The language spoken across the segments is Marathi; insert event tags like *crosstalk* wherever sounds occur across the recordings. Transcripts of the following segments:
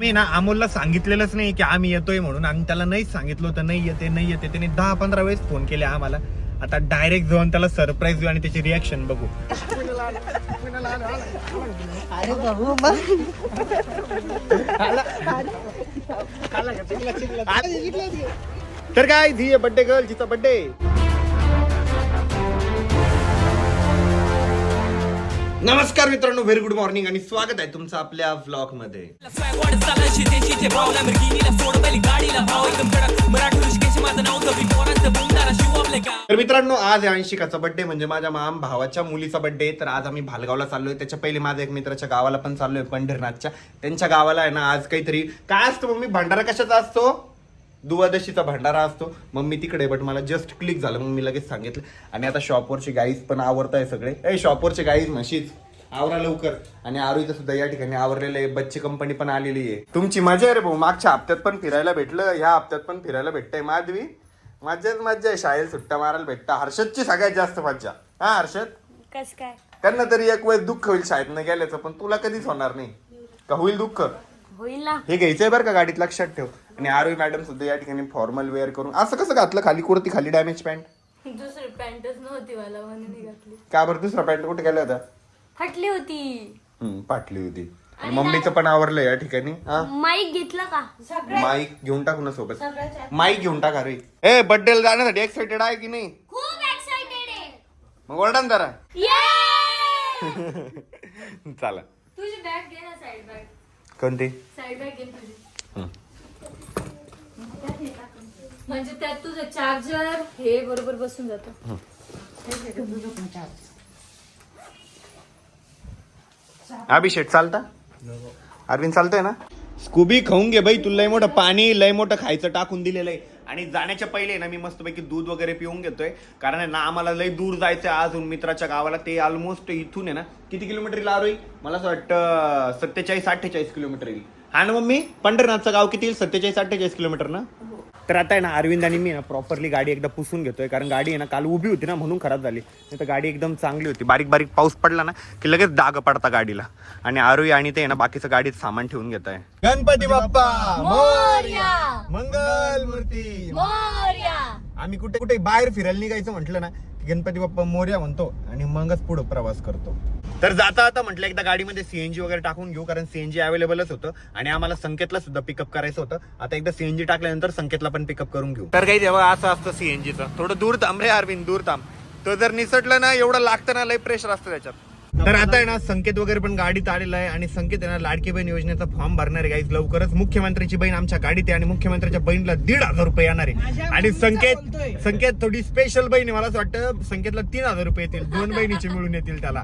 मी ना अमोलला सांगितलेलंच नाही की आम्ही येतोय म्हणून. आणि त्याला नाहीच सांगितलं होतं नाही येते नाही येते. त्याने दहा पंधरा वेळेस फोन केले आम्हाला. आता डायरेक्ट जाऊन त्याला सरप्राईज देऊ आणि त्याची रिॲक्शन बघू. अरे तर काय धी बड्डे गर्ल जिचा बड्डे नमस्कार मित्रांनो व्हेरी गुड मॉर्निंग आणि स्वागत आहे तुमचं आपल्या व्लॉगमध्ये तर मित्रांनो आज आहे अंशिकाचा बर्थडे म्हणजे माझ्या माम भावाच्या मुलीचा बर्थडे तर आज आम्ही भालगावला चाललोय. त्याच्या पहिले माझ्या एक मित्राच्या गावाला पण चाललोय पंढरनाथच्या. त्यांच्या गावाला आहे ना आज काहीतरी काय असतं मम्मी? भंडारा कशाचा असतो? दुवादशीचा भंडारा असतो. मम्मी तिकडे बट मला जस्ट क्लिक झालं. मग मी लगेच सांगितलं. आणि आता शॉपवरची गाईज पण आवडत आहे सगळे. ए शॉपवरचे गाईज म्हशीच. आवरा लवकर. आणि आरोईचं सुद्धा या ठिकाणी आवरलेलं आहे. बच्ची कंपनी पण आलेली आहे. तुमची मजा आहे रे भाऊ. मागच्या हप्त्यात पण फिरायला भेटलं. ह्या हप्त्यात पण फिरायला भेटतंय. माधवी? मज्जाच मज्जा आहे. शाळेत सुट्ट्या मारायला भेटतं. हर्षदची सगळ्यात जास्त मज्जा. हा हर्षद? कस काय? त्यांना तरी एक वेळ दुःख होईल शाळेत न गेल्याचं पण तुला कधीच होणार नाही. का होईल दुःख? होईल ना. हे घ्यायचंय बरं का गाडीत? लक्षात ठेव. आणि आरोही मॅडम सुद्धा या ठिकाणी फॉर्मल वेअर करून असं कसं घातलं खाली? कुर्ती खाली डॅमेज पॅन्ट दुसरी पॅन्टच नव्हती मला म्हणून ही घातली. का बरं? दुसरा पॅन्ट कुठे गेला होता? फाटली होती. हम्म, पाटली होती. आणि मम्मीचं पण आवरलं या ठिकाणी हा? माईक घेतला का? माईक घेऊन टाकू ना सोबत. माईक घेऊन टाका रे. ए बर्थडे जाण्यासाठी एक्साइटेड आहे की नाही? खूप एक्साइटेड आहे. मग ओरडा ना जरा. ये *laughs* चला. तुझी बॅग घे ना साईड बॅग कोणती? साईड बॅग घे ना तुझी. हं. म्हणजे त्यात तुझं चार्जर हे बरोबर बसून जातं. अभिषेक चालता? अरविंद चालतंय ना? स्कूबी खाऊन घे बाई तुला लय मोठं पाणी लय मोठं खायचं टाकून दिलेलं आहे आणि जाण्याच्या पहिले ना मी मस्तपैकी दूध वगैरे पिऊन घेतोय. कारण आहे ना आम्हाला लय दूर जायचं आहे अजून मित्राच्या गावाला. ते ऑलमोस्ट इथून आहे ना किती किलोमीटर येईल आरोही? मला असं वाटतं सत्तेचाळीस अठ्ठेचाळीस किलोमीटर येईल. हा ना मम्मी पंढरनाथचं गाव किती सत्तेचाळीस अठ्ठेचाळीस किलोमीटर ना? तर आता आहे ना अरविंद आणि मी ना प्रॉपरली गाडी एकदा पुसून घेतोय कारण गाडी आहे ना काल उभी होती ना म्हणून खराब झाली. नाही तर गाडी एकदम चांगली होती. बारीक बारीक पाऊस पडला ना की लगेच डाग पडता गाडीला. आणि आरोही आणि ते आहे ना बाकीचं गाडीत सामान ठेवून घेत आहे. गणपती बाप्पा! मोरया! मंगल मूर्ती! मोरया! आम्ही कुठे कुठे बाहेर फिरायला निघायचं म्हटलं ना गणपती बाप्पा मोर्या म्हणतो आणि मगच पुढे प्रवास करतो. तर जाता आता म्हटलं एकदा गाडीमध्ये सीएनजी वगैरे टाकून घेऊ कारण सीएनजी अवेलेबलच होतं आणि आम्हाला संकेतला सुद्धा पिकअप करायचं होतं. आता एकदा सीएनजी टाकल्यानंतर संकेतला पण पिकअप करून घेऊ. तर काही तेव्हा असं असतं सीएनजीचं थोडं दूर थांब रे अरविंद दूर थांब. तो जर निसटलं ना एवढं लागतं ना लय प्रेशर असतं त्याच्यात. तर आता आहे ना संकेत वगैरे पण गाडीत आलेला आहे आणि संकेत आहे ना लाडकी बहीण योजनेचा फॉर्म भरणार आहे गाईज लवकरच मुख्यमंत्र्याची बहीण आमच्या गाडीत आहे आणि मुख्यमंत्र्याच्या बहिणीला दीड हजार रुपये येणार आहे. आणि संकेत संकेत थोडी स्पेशल बहीण आहे मला असं वाटतं. संकेतला तीन हजार रुपये येतील. दोन बहिणीचे मिळून येतील त्याला.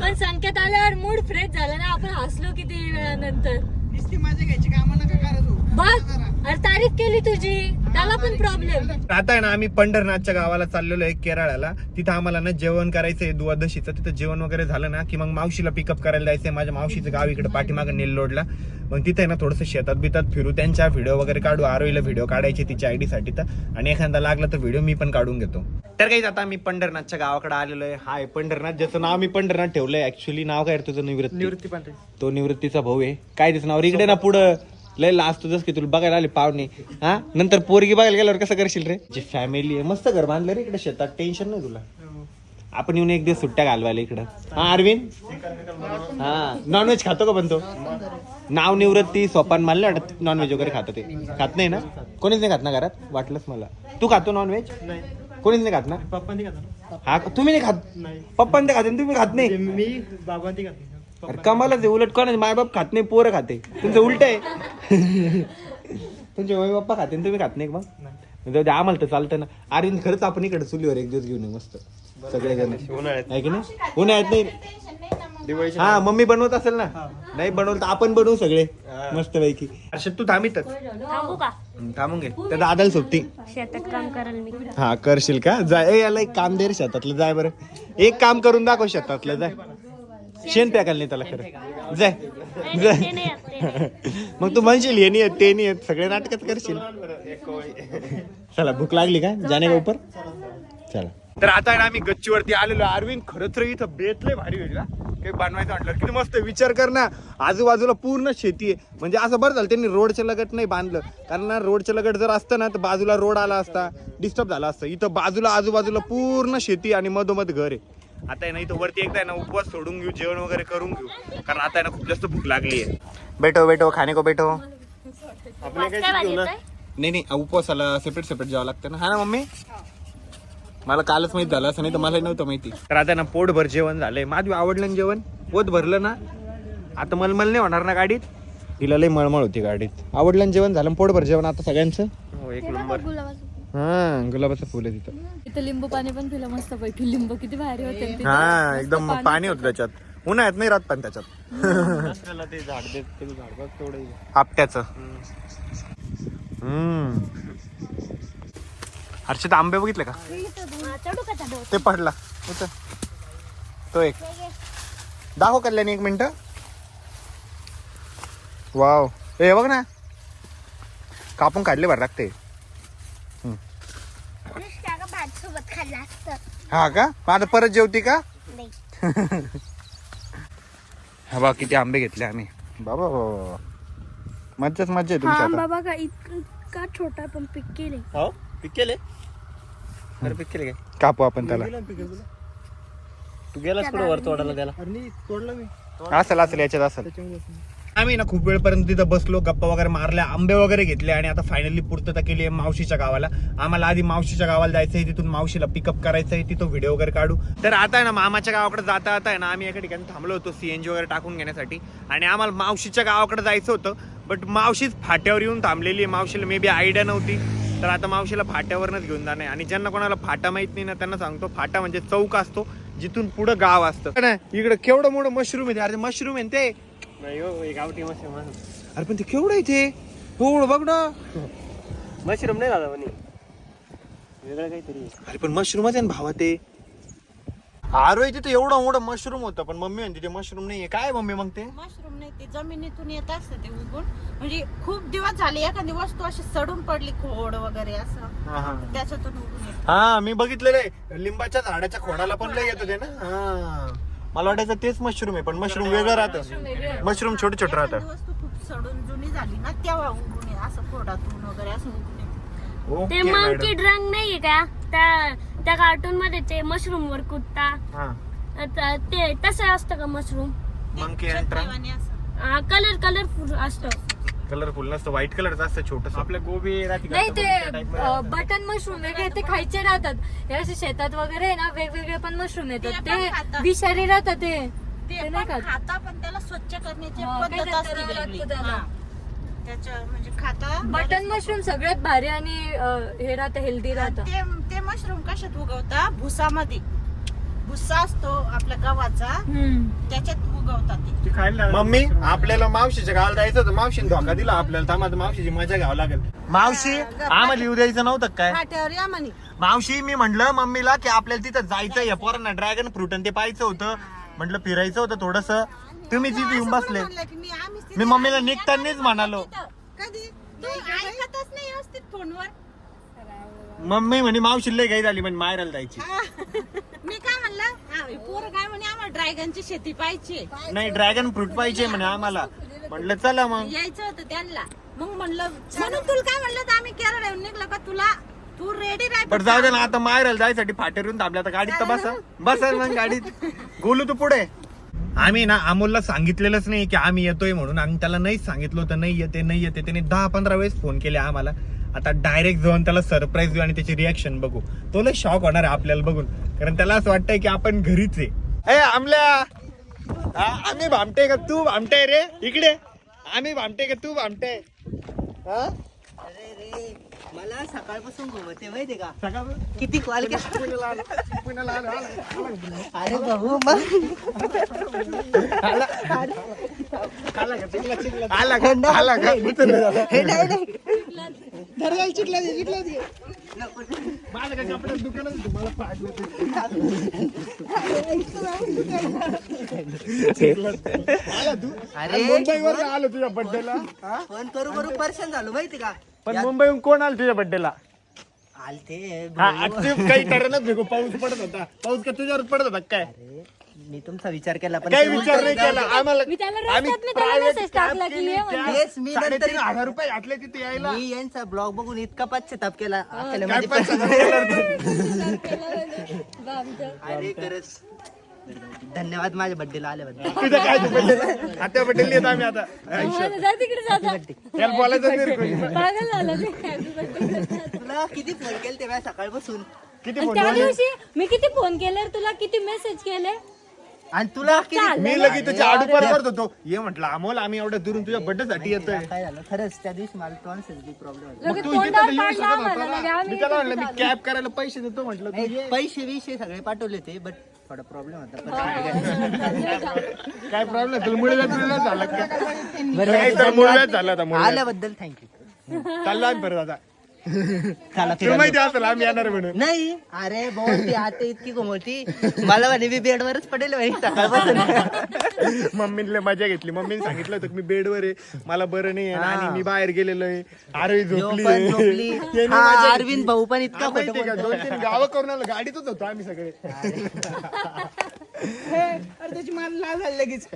पण संकेत आल्यावर मूड फ्रेश झाला ना आपण हसलो किती वेळानंतर. नुसती मजा घ्यायची कामं नका करत. बघ अरे तारीफ केली तुझी. त्याला पण प्रॉब्लेम आता आहे ना आम्ही पंढरनाथच्या गावाला चाललेलो आहे केरळाला. तिथं आम्हाला ना जेवण करायचंय द्वादशीचं. तिथं जेवण वगैरे झालं ना की मग मावशीला पिकअप करायला जायचंय. माझ्या मावशीचं गाव इकडे पाठीमागं नेल्लोडला मग तिथे ना थोडंसं शेतात बितात फिरू त्यांच्या व्हिडिओ वगैरे काढू आरोईला व्हिडिओ काढायचे तिच्या आयडी साठी तर. आणि एखादा लागला तर व्हिडिओ मी पण काढून घेतो. तर काही आता मी पंढरनाथच्या गावाकडे आलेलो आहे. हाय पंढरनाथ ज्याचं नाव मी पंढरनाथ ठेवलंय. ऍक्च्युली नाव काय तुझं निवृत्ती? निवृत्ती तो निवृत्तीचा भाऊ आहे. काय त्याचं नाव? इकडे ना पुढं. लय लास्ट तुझंच की तुला बघायला आले पाहुणे. हा? नंतर पोरगी बघायला गेल्यावर कसं करशील रे? जी फॅमिली आहे मस्त घर बांधलं रे इकडे शेतात. टेन्शन नाही तुला. आपण येऊन एक दिवस सुट्ट्या घालवायला इकडं. हा अरविंद? हा. नॉनव्हेज खातो का पण तो? नाव निवृत्ती सोपान मला नाही वाटत नॉनव्हेज वगैरे खातो ते. खात नाही ना? कोणीच नाही खात ना घरात? वाटलंच मला. तू खातो नॉनव्हेज कोणीच नाही खात ना? पप्पांनी खातो. हा तुम्ही नाही खात? नाही. पप्पा ते खाते आणि तुम्ही खात नाही. मी बाबा ती खातो. अरे कमालच आहे उलट कोण मायबाप खात नाही पोरं खाते. तुमचं उलट आहे. *laughs* तुमचे मम्मी पप्पा खाते आणि तुम्ही खात नाही का मग? जाऊ दे, आम्हाला तर चालतं ना. अरविंद खरंच आपण इकडे चुलीवर एक दिवस घेऊन येऊ मस्त. सगळे जण. आहे की नाही? उन्हाळ्यात नाही. हा मम्मी बनवत असेल ना? नाही बनवलं तर आपण बनवू सगळे. मस्त पैकी अशा तू थांबितच थांबू का? थांबून घे. त्या दादाला सोबती शेतात काम मी. हा करशील का? जाय ए, याला एक काम दे रे शेतातलं. जाय बरं. एक काम करून दाखव शेतातलं जाय. शेण प्याकाल नाही त्याला खरं. जाय. जाय. *laughs* मग तू म्हणशील हे नाही येत ते नाही येत. सगळे नाटकच करशील. चला भूक लागली का? जाणे का उपर? चला तर आता ना आम्ही गच्चीवरती आलेलो. अरविंद खरंच रे इथं बेत लय भारी होईल ना. काही बनवायचं म्हटलं किती मस्त विचार कर ना. आजूबाजूला पूर्ण शेती आहे. म्हणजे असं बरं झालं त्यांनी रोडच्या लगट नाही बांधलं. कारण ना रोडच्या लगट जर असतं ना तर बाजूला रोड आला असता डिस्टर्ब झाला असतं. इथं बाजूला आजूबाजूला पूर्ण शेती आणि मधोमध घर आहे. आता आहे ना इथं वरती एकदा आहे ना उपवास सोडून घेऊ जेवण वगैरे करून घेऊ. कारण आता आहे ना खूप जास्त भूक लागली आहे. बेटो बेटो खाणे को बेटो आपल्या काय नाही नाही उपवासाला सेपरेट सेपरेट जावं लागतं ना. हा ना मम्मी? मला कालच माहीत झालं असं नाही तर मला नव्हतं माहिती. तर आता ना पोटभर जेवण झालंय. माझी आवडलं ना जेवण? पोट भरलं ना? आता मलमल नाही होणार ना गाडीत? तिला लई मळमळ होती गाडीत. आवडलं ना जेवण झालं पोटभर जेवण आता सगळ्यांचं? हो एक नंबर. हा गुलाबाचं फुल आहे तिथं. इथं लिंबू पाणी पण पिलं मस्त पैकी. लिंबू किती भारी होते. तिथं. हा एकदम पाणी होतं त्याच्यात. उन्हाळ्यात नाही राहत पण त्याच्यात. दसऱ्याला ते झाड देत ते झाड बघ तेवढं आपट्याचं. हम्म. हर्षित आंबे बघितले का? चढू का चढू? ते पडला. इथं. तो एक. दाखव कल्याणी एक मिनिट. वाव. ए बघ ना. कापून काढले बरं लागते सोबत खाल्लं असतं हा का? मग आता परत जेवती का? नाही. हा बा किती आंबे घेतले आम्ही. बाबा बाबा मज्जाच मज्जा आहे तुमची आता. बाबा का इतका छोटा पण पिक केले हो? पिक केले अरे पिक केले काय? कापू आपण त्याला. तू गेलास कुठं वर तोडायला त्याला? अरे तोडलं मी असेल असेल याच्यात असेल आम्ही ना खूप वेळपर्यंत तिथं बसलो गप्पा वगैरे मारल्या आंबे वगैरे घेतले आणि आता फायनली पूर्तता केली आहे मावशीच्या गावाला. आम्हाला आधी मावशीच्या गावाला जायचं आहे तिथून मावशीला पिकअप करायचं आहे तिथं व्हिडिओ वगैरे काढू. तर आता आहे ना मामाच्या गावाकडे जाता आता आहे ना आम्ही एका ठिकाणी थांबलो होतो सीएनजी वगैरे टाकून घेण्यासाठी. आणि आम्हाला मावशीच्या गावाकडे जायचं होतं बट मावशीच फाट्यावर येऊन थांबलेली आहे. मावशीला मे बी आयडिया नव्हती. तर आता मावशीला फाट्यावरनच घेऊन जाणे आणि ज्यांना कोणाला फाटा माहीत नाही ना त्यांना सांगतो फाटा म्हणजे चौक असतो जिथून पुढं गाव असतं. इकडे केवढं मोठं मशरूम आहे अरे मशरूम आहे ते. नाही हो एक गावठी मशरूम अरे पण ते केवढं आहे ते? हो बघ ना. मशरूम नाही दादा म्हणे. वेगळं काहीतरी. अरे पण मशरूमच आहे ना भावा ते. अरे तिथे एवढं मोठं मशरूम होतं पण मम्मी म्हणते ते मशरूम नाहीये. काय मम्मी मग ते? मशरूम नाही ते जमिनीतून येत असतं ते उगून म्हणजे खूप दिवस झाले एखादी वस्तू अशी सडून पडली खोड वगैरे असं. त्याच्यातून उगून येत. हा मी बघितलेलं आहे. लिंबाच्या झाडाच्या खोडाला पण लय येत होते ना? हा. मला वाटायचं तेच मशरूम आहे पण मशरूम वेगळं राहतं. मशरूम छोटे छोटे राहतं वस्तू खूप सडून जुनी झाली ना तेव्हा येत असं वगैरे असं उगून येत ते ओके मंकी मॅडम ड्रंग नाहीये का? त्या त्या कार्टून मध्ये ते मशरूम वर कुदता हा. आता ते तसं असतं का मशरूम मंकी अँड छत्रीवाणी असं. कलर कलरफुल असतं. कलरफुल नसतं व्हाईट कलरचं असतं छोटस आपल्या गोबी राहते का? नाही ते त्या type मध्ये. बटन मशरूम वेगळे ते खायचे राहतात हे असे शेतात वगैरे आहे ना वेगवेगळे पण मशरूम येतात ते पण ते खातात. विषारी राहतात ते ते ते नाही पण खात खाता पण त्याला स्वच्छ करण्याची हा, पद्धत काहीतरी असते करावं वेगळी. लागतं त्याला. हा. त्याच्या म्हणजे खाता बटन मशरूम सगळ्यात भारी आणि अं, हे राहतं हेल्दी राहतं ते ते मशरूम कशात उगवता भुसामध्ये भुसा असतो आपल्या गव्हाचा हम्म. त्याच्यात उगवतात ते. ती खायला लागली. मम्मी आपल्याला मावशीच्या गावाला जायचं होतं. मावशीने धोका दिला आपल्याला. थांबा आता मावशीची मजा घ्यावं लागेल. मावशी आम्हाला येऊ द्यायचं नव्हतं काय? फाट्यावर या म्हणे. मावशी मी म्हंटल मम्मीला की आपल्याला तिथं जायचं या पोरांना ड्रॅगन फ्रूट आणि ते पाहायचं होतं. म्हटलं फिरायचं होतं थोडस. तुम्ही तिथे येऊन बसले. म्हणलं की मी मम्मीला निघतानाच म्हणालो. कधी? तू ऐकतच नाही व्यवस्थित फोनवर. मम्मी म्हणे मावशी लय काही झाली म्हणजे मायराला जायची. *laughs* मी काय म्हणलं? पोरं काय म्हणे आम्हाला ड्रॅगनची शेती पाहिजे. नाही ड्रॅगन फ्रूट पाहिजे म्हणे आम्हाला. म्हटलं चला मग. यायचं होतं त्यांना. मग म्हणलं म्हणून तुला काय म्हणलं तर आम्ही केरळ येऊन निघलो का तुला? तू रेडी पण जाऊ दे ना आता मायराला जायसाठी फाट्यावरून थांबल्या तर गाडीत तर बसा. बसा मग गाडीत. गोलू तू पुढे. आम्ही ना अमोलला सांगितलेलंच नाही की आम्ही येतोय म्हणून. आम्ही त्याला नाहीच सांगितलं होतं नाही येते नाही येते. त्याने दहा पंधरा वेळेस फोन केले आम्हाला. आता डायरेक्ट जाऊन त्याला सरप्राईज देऊ आणि त्याची रिॲक्शन बघू. तो लय शॉक होणार आहे आपल्याला बघून. कारण त्याला असं वाटतंय की आपण घरीच आहे. ए आमल्या! हा, आम्ही भामटे का? तू भामटे रे? इकडे. आम्ही भामटे का? तू भामटे. हा? अरे रे. मला सकाळपासून घुमते माहिती का किती कॉल? अरे भाऊ आला. का? आला का? उचल. जरा. माझं काय कपड्यात दुकानच आहे, तुम्हाला पाडलं ते. आला तू. अरे मुंबईवर आलो तुझ्या बड्डेला फोन करू करू. पर्सन झालो माहिती का? पण मुंबईहून कोण आलं तुझ्या बड्डेला आलते. काही नको. पाऊस पडत होता. पाऊस का तुझ्यावर पडत होता? काय? अरे, मी तुमचा विचार केला पण काही विचार नाही केला? आम्हाला मी त्याला आम्ही रस्त्यात मी त्याला private message cab टाकला की केली, ये म्हणून. cab Yes, मी नंतर- साडेतीन हजार रुपये घातले तिथे यायला. मी यांचा ब्लॉग बघून इतका पश्चाताप केला. काय पण बापरे. अरे खरंच. धन्यवाद माझ्या बर्थडेला आल्याबद्दल. तुझं काय येत आम्ही आता. हा, जा तिकडे. त्याला बोलायचं नाही रे कोणी. पागल झालं ते. Happy birthday. तुला किती फोन केले तेव्हा सकाळपासून? किती आणि फोन त्या दिवशी मी किती फोन केले? रे तुला किती मेसेज केले? आणि तुला किती मी लगेच त्याच्या आडूपार करत होतो. ये म्हटलं अमोल आम्ही एवढ्या दुरून तुझ्या बड्डे साठी येतोय. काय झालं? खरंच त्या दिवशी मला प्रॉब्लेम मग लगेच तू इथे तर तोंडावर येऊ पाडला शकत होता आम्हाला, लगे ना. आम्ही मी त्याला इथे म्हणलं मी चाललो. कॅब करायला पैसे देतो म्हटलं. पैसे विषय सगळे पाठवले ते बट थोडा प्रॉब्लेम होता पण काय प्रॉब्लेम तुला झालं? का नाही तर मुळे झाला. होता मुळे आल्याबद्दल थँक्यू चाललो आम्ही परत आता. फिरायला. माहिती असेल आम्ही येणार म्हणून. नाही. अरे भाऊ ती आता इतकी घुमवती मला म्हणे मी बेडवरच पडेल म्हणे सकाळपासून. मम्मीने मजा घेतली. मम्मीने सांगितलं होतं की मी बेडवर आहे. मला बरं नाही आहे आणि मी बाहेर गेलेलो आहे. अरे झोपली पण आहे. झोपली. *laughs* याने हा मजा घेतली. अरविंद भाऊ पण इतका हा, माहिती खोटं आहे का? बोलतो. दोन तीन गावं करून आलो. गाडीतच होतो आम्ही सगळे. अरे त्याची मान लाल झाली लगेच.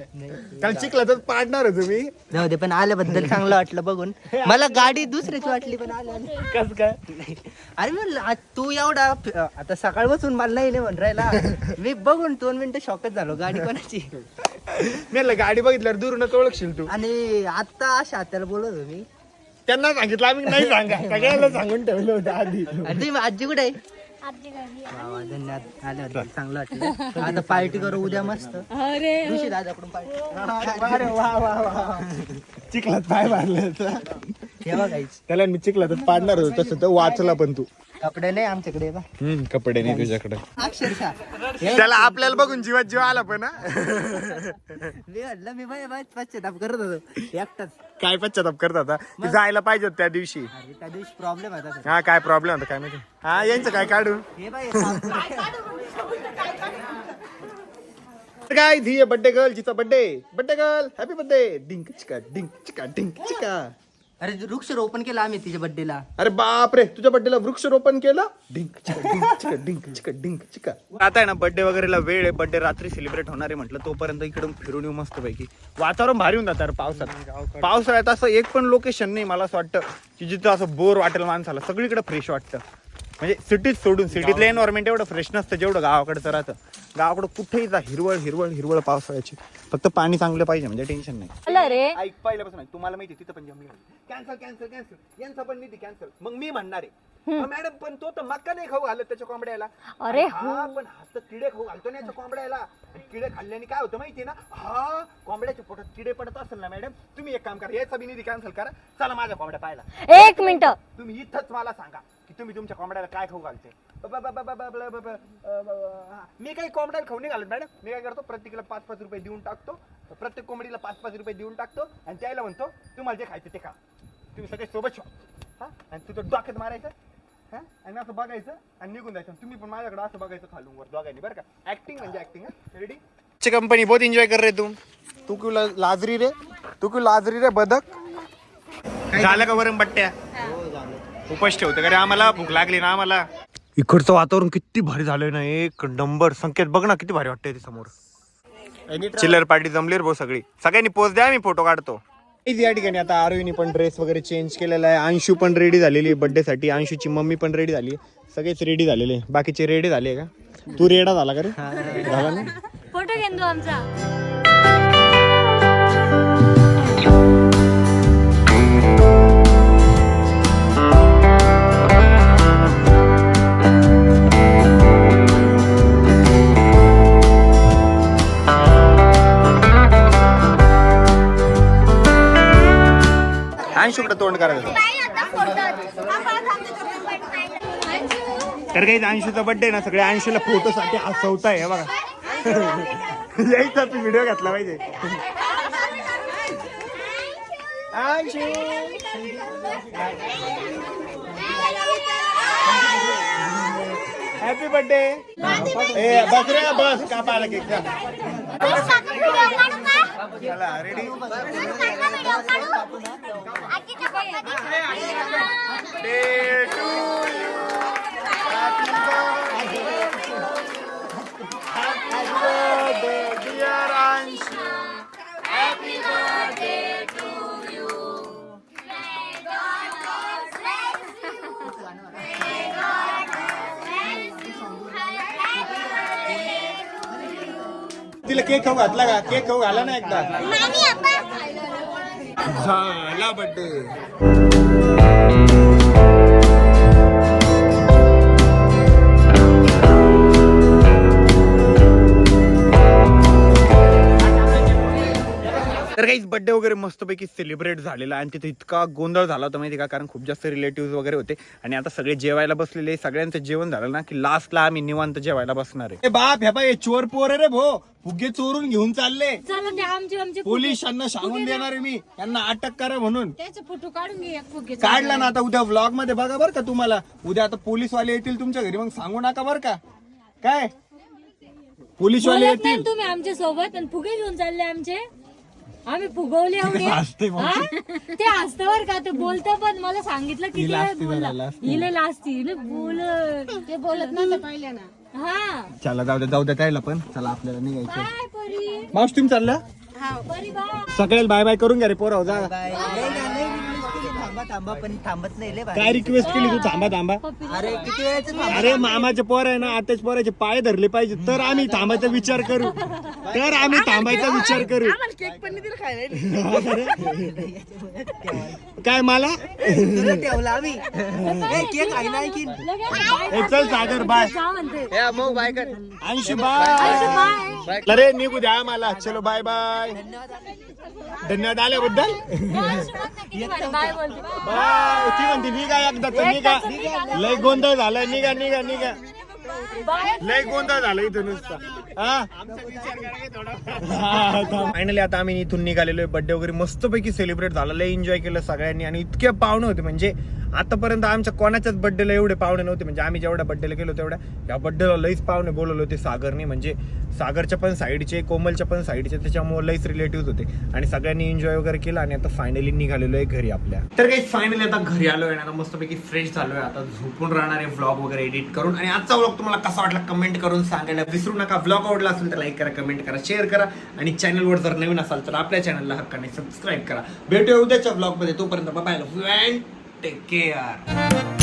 काल चिकला तर पाडणार मी. जाऊ दे पण आल्याबद्दल चांगलं वाटलं बघून. मला गाडी दुसरीच वाटली पण आलं कस काय? अरे म्हणलं आज तू एवढा आता सकाळपासून मला नाही म्हण राहिला. मी बघून दोन मिनिटं शॉकच झालो. गाडी कोणाची? मी म्हणलं गाडी बघितल्यावर दुरूनच ओळखशील तू. आणि आता अशा हात्याला बोलत होतो मी. त्यांना सांगितलं आम्ही नाही सांगा. सगळ्याला सांगून ठेवलं होतं आधी. तुम्ही आजी कुठे आहे? वा वा, धन्यवाद. चांगलं वाटलं. आता पार्टी करू उद्या मस्त. अरे. ऋषी दादाकडून पार्टी अरे वा वा वा. चिखलात पाय मारले ठेवा गाईच त्याला मी चिखलातच पाडणार होतो तसं तर वाचला पण तू. कपडे नाही आमच्याकडे बा हम्म कपडे नाही तुझ्याकडे. अक्षरशः. त्याला आपल्याला बघून जीवात जीव आला पण हा. मी म्हटलं मी पश्चाताप करत होतो. एकटाच. काय पश्चाताप करत होता? ते जायला पाहिजे होतं त्या दिवशी. अरे त्या दिवशी प्रॉब्लेम होता सर. हा काय प्रॉब्लेम होता काय माहिती? हा यांचं काय काढू? हे काय धी बर्थडे गर्ल जिचा birthday birthday girl happy birthday डिंक चिका डिंक चिका डिंक चिका अरे वृक्ष रोपण केलं आम्ही तिच्या बर्थडेला अरे बाप रे तुझ्या बर्थडेला वृक्षारोपण केलं? डिंक चिका डिंक चिका डिंक चिका डिंक चिका. आता आहे ना बर्थडे वगैरेला वेळ आहे. बर्थडे रात्री सेलिब्रेट होणार आहे म्हटलं तोपर्यंत इकडून फिरून येऊ मस्त पैकी वातावरण भारी होऊन जातं पावसात. पावसाळ्यात असं एक पण लोकेशन नाही मला असं वाटतं की जिथं असं बोर वाटेल माणसाला सगळीकडे फ्रेश वाटतं. म्हणजे सिटीत सोडून सिटीतलं एन्व्हायरमेंट एवढं फ्रेश नसतं जेवढं गावाकडचं राहतं. गावाकडं कुठेही जा हिरवळ हिरवळ हिरवळ पावसाळ्याची. फक्त पाणी चांगलं पाहिजे म्हणजे टेन्शन नाही. आलं रे. ऐक पहिल्यापासून ऐक. तुम्हाला माहिती तिथं पण जमली कॅन्सल कॅन्सल कॅन्सल यांचा पण निधी कॅन्सल मग मी म्हणणार आहे. मॅडम पण तो तर मक्का नाही खाऊ घालत त्याच्या कोंबड्याला. अरे हा पण हा तर किडे खाऊ घालतो ना याच्या कोंबड्याला. किडे खाल्ल्याने काय होतं माहितीये ना? हा कोंबड्याच्या पोटात किडे पडत असेल ना मॅडम तुम्ही एक काम करा याचा बी निधी कॅन्सल करा. चला माझ्या कोंबड्या पाहिला एक मिनिट. तुम्ही इथंच मला सांगा. की तुम्ही तुमच्या कोंबड्याला काय खाऊ घालते? ब- ब- ब- ब- ब- ब- ब- ब- अ- ब- हा. मी काही कोंबड्याला खाऊ नाही घालत मॅडम. मी काय करतो प्रत्येकाला पाच पाच रुपये देऊन टाकतो. प्रत्येक कोंबडीला पाच पाच रुपये देऊन टाकतो. आणि त्याला म्हणतो तुम्हाला जे खायचं ते खा. तुम्ही सगळे सोबत शो. हा? आणि तुझं डोक्यात मारायचं. हा? आणि असं बघायचं आणि निघून जायचं. तुम्ही पण माझ्याकडे असं बघायचं खालून वर दोघांनी बरं का? ऍक्टिंग म्हणजे ऍक्टिंग रेडी कंपनी बहुत एन्जॉय कर रे तू तू क्यू लाजरी रे? तू क्यू लाजरी रे बदक? झालं का वरण बट्ट्या? उपास ठेवतं का रे आम्हाला भूक लागली ना आम्हाला. इकडचं वातावरण किती भारी झालंय ना एक नंबर. संकेत बघ ना किती भारी वाटतंय ते समोर. चिल्लर पार्टी जमली रे भाऊ सगळी. सगळ्यांनी पोच द्या मी फोटो काढतो. या ठिकाणी आता आरोहीने पण ड्रेस वगैरे चेंज केलेला आहे. अंशू पण रेडी झालेली आहे बर्थडे साठी. अंशूची मम्मी पण रेडी झाली सगळेच रेडी झालेले बाकीचे रेडी झाले का? तू रेडा झाला का रे? झाला ना? फोटो घेऊन तू आमचा. तोंड करायचं तर काही अंशूचा बर्थडे ना सगळे अंशूला फोटो साठी हसवताय हे बघा. यायचा तू व्हिडिओ घातला पाहिजे. हॅपी बर्थडे ए बस रे बस. का पाहिला केक చాలా Happy birthday, dear Anshu. Happy birthday. तिला केक खाऊ घातला का? केक खाऊ घाला ना एकदा. झाला बड्डे तर काहीच बड्डे वगैरे मस्तपैकी सेलिब्रेट झालेला आणि तिथे इतका गोंधळ झाला होता माहिती का? कारण खूप जास्त रिलेटिव्ह वगैरे होते. आणि आता सगळे जेवायला बसलेले सगळ्यांचं जेवण झालं ना की लास्टला आम्ही निवांत जेवायला बसणार आहे. बाप ह्या बाई चोर पोर आहे रे भो. फुगे चोरून घेऊन चालले. चला ते आमचे आमचे पोलिसांना सांगून देणार आहे मी. यांना अटक करा म्हणून. त्याचे फोटो काढून घे एक फुगे. काढला ना आता उद्या व्लॉगमध्ये बघा बरं का तुम्हाला. उद्या आता पोलीसवाले येतील तुमच्या घरी. मग सांगू नका बरं का. काय? पोलीसवाले बोलत नाही येतील. तुम्ही आमच्यासोबत आणि फुगे घेऊन चालले आमचे. आम्ही फुगवले हा? ते असतं बर का ते बोलतं पण मला सांगितलं किती वेळ बोलला. हिले लाजती हिले बोल ते बोलत नव्हतं पहिले ना हा. चला जाऊ द्या जाऊ द्या त्याला पण. चला आपल्याला निघायचं परी. मावशी तुम्ही चालल्या? परी बा सगळ्याला बाय बाय करून घ्या रे पोराव जा. बाय लय ना, लय request केली, थांबा थांबा पण थांबत नाही लय काय भारी. रिक्वेस्ट केली तू? थांबा थांबा. अरे किती वेळाचं थांबा अरे मामाचे पोर आहे ना आताच पोराचे पाय धरले पाहिजे तर आम्ही थांबायचा विचार करू. तर आम्ही थांबायचा विचार करू. काय मला? तुला ठेवला आम्ही. ए, केक आहे ना आणखीन ए, चल सागर बाय. मग बाय कर. ऐंशी बाय. अरे निघू द्या मला चलो बाय बाय. धन्यवाद आल्याबद्दल. बाय ती म्हणते निघा एकदा तर निघा लय गोंधळ झालाय. निघा निघा निघा. लय गोंधळ झाला इथं नुसता. फायनली आता आम्ही इथून निघालेलो बर्थडे वगैरे मस्तपैकी सेलिब्रेट झाला. लय एन्जॉय केलं सगळ्यांनी. आणि इतके पाहुणे होते म्हणजे आतापर्यंत आमच्या कोणाच्याच बर्थडेला एवढे पाहुणे नव्हते. म्हणजे आम्ही जेवढ्या बर्थडेला गेलो तेवढ्या या बर्थडेला लईच पाहुणे बोलवले होते सागरने. म्हणजे सागरच्या पण साईडचे कोमलच्या पण साईडचे त्याच्यामुळे लईच रिलेटिव्ह होते. आणि सगळ्यांनी एन्जॉय वगैरे केला आणि आता फायनली निघालेलो आहे घरी आपल्या. तर काही फायनली आता घरी आलोय आणि आता मस्तपैकी फ्रेश झालोय. आता झोपून राहणार आहे व्लॉग वगैरे एडिट करून. आणि आजचा व्लॉग तुम्हाला कसा वाटला कमेंट करून सांगायला विसरू नका. ब्लॉग आवडला असेल तर लाईक करा कमेंट करा शेअर करा आणि चॅनलवर जर नवीन असाल तर आपल्या चॅनलला हक्काने सबस्क्राईब करा. भेटूया उद्याच्या ब्लॉगमध्ये तोपर्यंत बाय टेक केअर